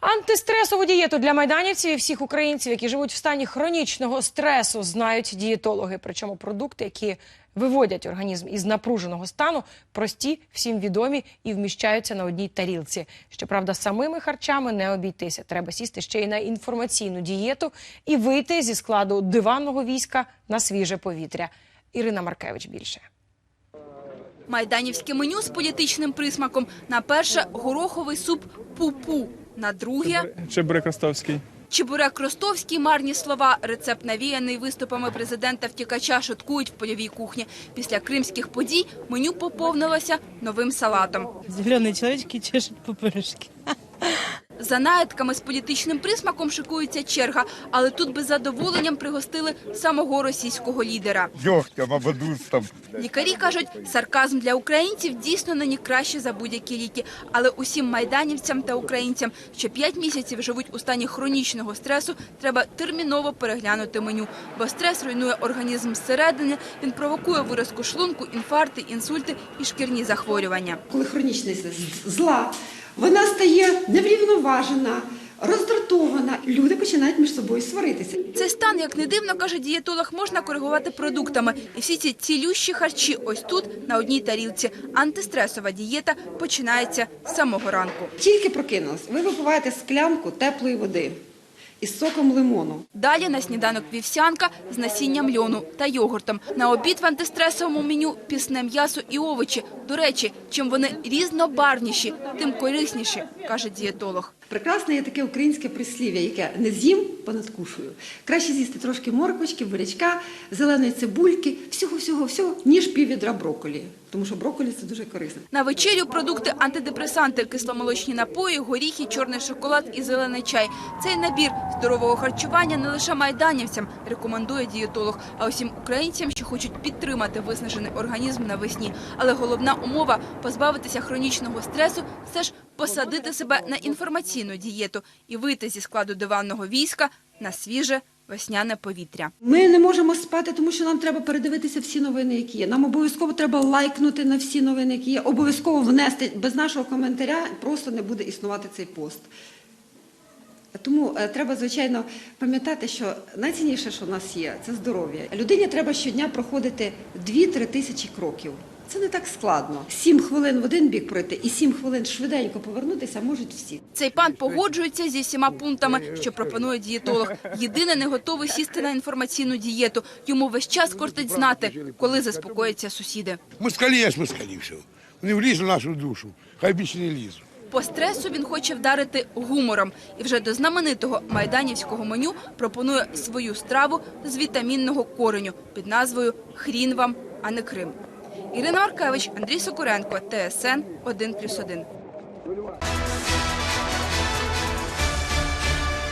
Антистресову дієту для майданівців і всіх українців, які живуть в стані хронічного стресу, знають дієтологи. Причому продукти, які виводять організм із напруженого стану, прості, всім відомі і вміщаються на одній тарілці. Щоправда, самими харчами не обійтися. Треба сісти ще й на інформаційну дієту і вийти зі складу диванного війська на свіже повітря. Ірина Маркевич більше. Майданівське меню з політичним присмаком. На перше – гороховий суп пу-пу На друге Чебурек Ростовський. – чебурек ростовський, марні слова. Рецепт навіяний виступами президента-втікача шуткують в польовій кухні. Після кримських подій меню поповнилося новим салатом. Зеленые человечки чешут пупырышки. За наїдками з політичним присмаком шикується черга, але тут без задоволенням пригостили самого російського лідера. або. Лікарі кажуть, сарказм для українців дійсно нині краще за будь-які ліки. Але усім майданівцям та українцям, що 5 місяців живуть у стані хронічного стресу, треба терміново переглянути меню. Бо стрес руйнує організм зсередини, він провокує виразку шлунку, інфаркти, інсульти і шкірні захворювання. коли хронічність з- зла, вона стає неврівноважена, роздратована. Люди починають між собою сваритися. Цей стан, як не дивно, каже дієтолог, можна коригувати продуктами. І всі ці цілющі харчі ось тут, на одній тарілці. Антистресова дієта починається з самого ранку. Тільки прокинулась, ви випиваєте склянку теплої води із соком лимону. Далі на сніданок вівсянка з насінням льону та йогуртом. На обід в антистресовому меню пісне м'ясо і овочі. До речі, чим вони різнобарвніші, тим корисніші, каже дієтолог. Прекрасне є таке українське прислів'я, яке не з'їм, понадкушую. Краще з'їсти трошки морквочки, бурячка, зеленої цибульки, всього, всього, всього, ніж піввідра брокколі. Тому що брокколі – це дуже корисно. На вечерю продукти антидепресанти, кисломолочні напої, горіхи, чорний шоколад і зелений чай. Цей набір здорового харчування не лише майданівцям, рекомендує дієтолог, а усім українцям, що хочуть підтримати виснажений організм навесні. Але головна умова – позбавитися хронічного стресу – все ж посадити себе на інформаційну дієту і вийти зі складу диванного війська на свіже весняне повітря. Ми не можемо спати, тому що нам треба передивитися всі новини, які є. Нам обов'язково треба лайкнути на всі новини, які є. Обов'язково внести без нашого коментаря просто не буде існувати цей пост. Тому е, треба, звичайно, пам'ятати, що найцінніше, що в нас є, це здоров'я. Людині треба щодня проходити 2-3 тисячі кроків. Це не так складно. Сім хвилин в один бік пройти і сім хвилин швиденько повернутися можуть всі. Цей пан погоджується зі всіма пунктами, що пропонує дієтолог. Єдине, не готовий сісти на інформаційну дієту. Йому весь час кортить знати, коли заспокояться сусіди. Москалі є ж москалі все. Вони влізли в нашу душу, хай більше не лізуть. По стресу він хоче вдарити гумором. І вже до знаменитого майданівського меню пропонує свою страву з вітамінного кореню під назвою «Хрін вам, а не Крим». Ірина Маркевич, Андрій Сокуренко, ТСН 1+,1.